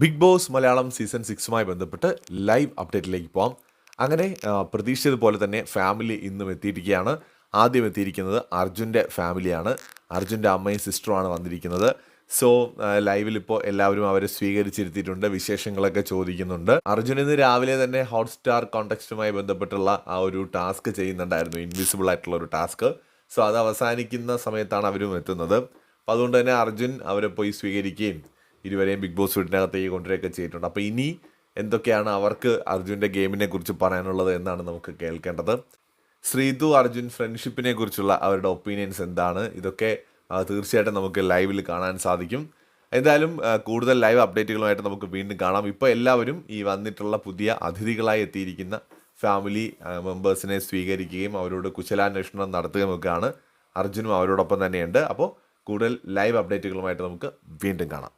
Big boss Malayalam season സിക്സുമായി ബന്ധപ്പെട്ട് live അപ്ഡേറ്റിലേക്ക് പോകാം അങ്ങനെ പ്രതീക്ഷിച്ചതുപോലെ തന്നെ ഫാമിലി ഇന്നും എത്തിയിരിക്കുകയാണ്. ആദ്യം എത്തിയിരിക്കുന്നത് അർജുന്റെ ഫാമിലിയാണ്. അർജുന്റെ അമ്മയും സിസ്റ്ററുമാണ് വന്നിരിക്കുന്നത്. സോ ലൈവിൽ ഇപ്പോൾ എല്ലാവരും അവരെ സ്വീകരിച്ചിരുത്തിയിട്ടുണ്ട് വിശേഷങ്ങളൊക്കെ ചോദിക്കുന്നുണ്ട്. അർജുൻ ഇന്ന് രാവിലെ തന്നെ ഹോട്ട്സ്റ്റാർ കോൺടെക്സ്റ്റുമായി ബന്ധപ്പെട്ടുള്ള ആ ഒരു ടാസ്ക് ചെയ്യുന്നുണ്ടായിരുന്നു ഇൻവിസിബിൾ ആയിട്ടുള്ള ഒരു ടാസ്ക്. സോ അത് അവസാനിക്കുന്ന സമയത്താണ് അവരും എത്തുന്നത്. അപ്പോൾ അതുകൊണ്ട് തന്നെ അർജുൻ അവരെ പോയി സ്വീകരിക്കുകയും ഇരുവരെയും ബിഗ് ബോസ് വീട്ടിനകത്തേക്ക് കൊണ്ടുവരികയൊക്കെ ചെയ്തിട്ടുണ്ട്. അപ്പോൾ ഇനി എന്തൊക്കെയാണ് അവർക്ക് അർജുന്റെ ഗെയിമിനെ കുറിച്ച് പറയാനുള്ളത് എന്നാണ് നമുക്ക് കേൾക്കേണ്ടത്. ശ്രീതു അർജുൻ ഫ്രണ്ട്ഷിപ്പിനെ കുറിച്ചുള്ള അവരുടെ ഒപ്പീനിയൻസ് എന്താണ്? ഇതൊക്കെ തീർച്ചയായിട്ടും നമുക്ക് ലൈവിൽ കാണാൻ സാധിക്കും. എന്തായാലും കൂടുതൽ ലൈവ് അപ്ഡേറ്റുകളുമായിട്ട് നമുക്ക് വീണ്ടും കാണാം. ഇപ്പോൾ എല്ലാവരും ഈ വന്നിട്ടുള്ള പുതിയ അതിഥികളായി എത്തിയിരിക്കുന്ന ഫാമിലി മെമ്പേഴ്സിനെ സ്വീകരിക്കുകയും അവരോട് കുശലാന്വേഷണം നടത്തുകയും ഒക്കെയാണ് അർജുനും അവരോടൊപ്പം തന്നെയുണ്ട്. അപ്പോൾ കൂടുതൽ ലൈവ് അപ്ഡേറ്റുകളുമായിട്ട് നമുക്ക് വീണ്ടും കാണാം.